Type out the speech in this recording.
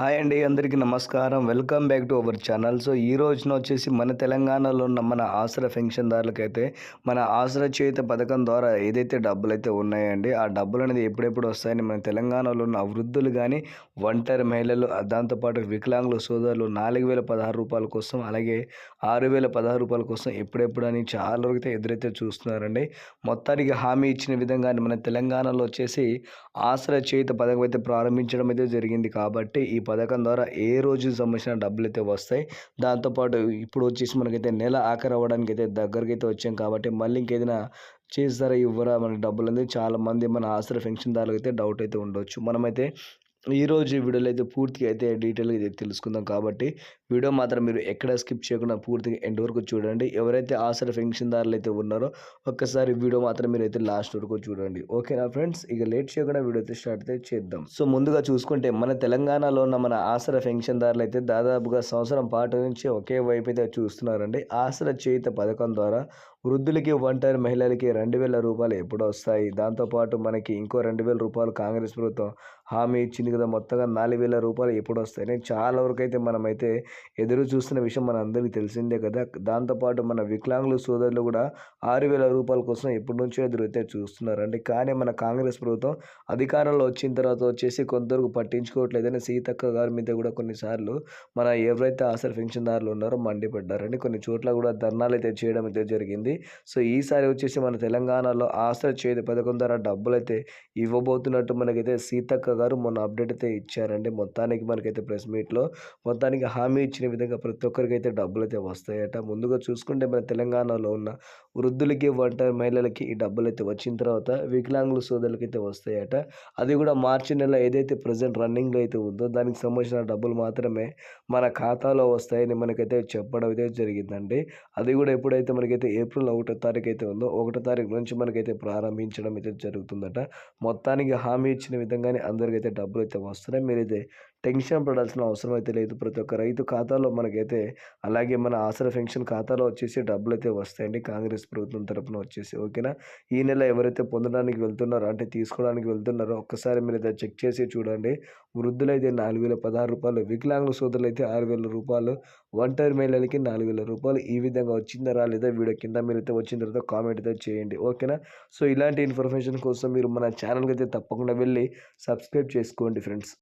Hi అండి అందరికీ నమస్కారం. Welcome back to our channel. So ఈ రోజున వచ్చేసి మన తెలంగాణలో ఉన్న మన ఆసరా పెన్షన్దారులకైతే మన ఆసరా చేత పథకం ద్వారా ఏదైతే డబ్బులు అయితే ఉన్నాయండి ఆ డబ్బులు అనేది ఎప్పుడెప్పుడు వస్తాయని మన తెలంగాణలో ఉన్న వృద్ధులు కానీ ఒంటరి మహిళలు దాంతోపాటు వికలాంగుల సోదరులు నాలుగు వేల పదహారు రూపాయల కోసం అలాగే ఆరు వేల పదహారు రూపాయల కోసం ఎప్పుడెప్పుడు అని చాలా వరకు అయితే ఎదురైతే చూస్తున్నారండి. మొత్తానికి హామీ ఇచ్చిన విధంగానే మన తెలంగాణలో వచ్చేసి ఆసరా చేత పథకం అయితే ప్రారంభించడం అయితే జరిగింది. కాబట్టి ఈ పథకం ద్వారా ఏ రోజు సంబంధించిన డబ్బులు అయితే వస్తాయి దాంతోపాటు ఇప్పుడు వచ్చేసి మనకైతే నెల ఆఖరి అవ్వడానికి అయితే దగ్గరికి అయితే వచ్చాం కాబట్టి మళ్ళీ ఇంకేదైనా చేస్తారా ఇవ్వరా మనకి డబ్బులు అనేది చాలామంది మన ఆసరా పెన్షన్దారులకు అయితే డౌట్ అయితే ఉండొచ్చు. మనమైతే ఈరోజు వీడియోలో అయితే పూర్తిగా అయితే డీటెయిల్గా అయితే తెలుసుకుందాం కాబట్టి వీడియో మాత్రం మీరు ఎక్కడ స్కిప్ చేయకుండా పూర్తిగా ఎండ్ వరకు చూడండి. ఎవరైతే ఆసర పెన్షన్దారులు అయితే ఉన్నారో ఒక్కసారి వీడియో మాత్రం మీరు అయితే లాస్ట్ వరకు చూడండి. ఓకేనా ఫ్రెండ్స్? ఇక లేట్ చేయకుండా వీడియో అయితే స్టార్ట్ అయితే చేద్దాం. సో ముందుగా చూసుకుంటే మన తెలంగాణలో ఉన్న మన ఆసరా పెన్షన్దారులు అయితే దాదాపుగా సంవత్సరం పాటు నుంచి ఒకే వైపు అయితే చూస్తున్నారండి. ఆసర చేత పథకం ద్వారా వృద్ధులకి ఒంటరి మహిళలకి రెండు వేల రూపాయలు ఎప్పుడు వస్తాయి. దాంతోపాటు మనకి ఇంకో రెండు వేల రూపాయలు కాంగ్రెస్ ప్రభుత్వం హామీ ఇచ్చింది కదా మొత్తంగా నాలుగు వేల రూపాయలు ఎప్పుడు వస్తాయని చాలా వరకు అయితే మనమైతే ఎదురు చూస్తున్న విషయం మన అందరికీ తెలిసిందే కదా. దాంతోపాటు మన వికలాంగుల సోదరులు కూడా ఆరు వేల రూపాయల కోసం ఎప్పటి నుంచో ఎదురైతే చూస్తున్నారండి. కానీ మన కాంగ్రెస్ ప్రభుత్వం అధికారంలో వచ్చిన తర్వాత వచ్చేసి కొంతవరకు పట్టించుకోవట్లేదని సీతక్క గారి మీద కూడా కొన్నిసార్లు మన ఎవరైతే ఆసర పెన్షన్దారులు ఉన్నారో మండిపడ్డారండి. కొన్ని చోట్ల కూడా ధర్నాలు అయితే చేయడం అయితే జరిగింది. సో ఈసారి వచ్చేసి మన తెలంగాణలో ఆసర చేతి పథకం ద్వారా డబ్బులు అయితే ఇవ్వబోతున్నట్టు మనకైతే సీతక్క గారు మొన్న అప్డేట్ అయితే ఇచ్చారండి. మొత్తానికి మనకైతే ప్రెస్ మీట్లో మొత్తానికి హామీ ఇచ్చిన విధంగా ప్రతి ఒక్కరికి అయితే డబ్బులు అయితే వస్తాయట. ముందుగా చూసుకుంటే మన తెలంగాణలో ఉన్న వృద్ధులకి ఒంటరి మహిళలకి ఈ డబ్బులు అయితే వచ్చిన తర్వాత వికలాంగుల సోదరులకి అయితే వస్తాయట. అది కూడా మార్చి నెల ఏదైతే ప్రజెంట్ రన్నింగ్లో అయితే ఉందో దానికి సంబంధించిన డబ్బులు మాత్రమే మన ఖాతాలో వస్తాయని మనకైతే చెప్పడం అయితే జరిగిందండి. అది కూడా ఎప్పుడైతే మనకైతే ఏప్రిల్ ఒకటో తారీఖు అయితే ఉందో ఒకటో తారీఖు నుంచి మనకైతే ప్రారంభించడం అయితే జరుగుతుందట. మొత్తానికి హామీ ఇచ్చిన విధంగానే అందరికైతే డబ్బులు అయితే వస్తున్నాయి. మీరైతే టెన్షన్ పడాల్సిన అవసరం అయితే లేదు. ప్రతి ఒక్క రైతు ఖాతాలో మనకైతే అలాగే మన ఆసరా పెన్షన్ ఖాతాలో వచ్చేసి డబ్బులు అయితే వస్తాయండి. కాంగ్రెస్ ప్రభుత్వం తరపున వచ్చేసి ఓకేనా? ఈ నెల ఎవరైతే పొందడానికి వెళ్తున్నారో అంటే తీసుకోవడానికి వెళ్తున్నారో ఒక్కసారి మీరు అయితే చెక్ చేసి చూడండి. వృద్ధులైతే నాలుగు వేల పదహారు రూపాయలు వికలాంగుల సోదరులు అయితే ఆరు వేల రూపాయలు ఒంటరి మహిళలకి నాలుగు వేల రూపాయలు ఈ విధంగా వచ్చిందా రాలేదా వీడియో కింద మీరు అయితే వచ్చిన తర్వాత కామెంట్ అయితే చేయండి. ఓకేనా సో ఇలాంటి ఇన్ఫర్మేషన్ కోసం మీరు మన ఛానల్కి అయితే తప్పకుండా వెళ్ళి సబ్స్క్రైబ్ చేసుకోండి ఫ్రెండ్స్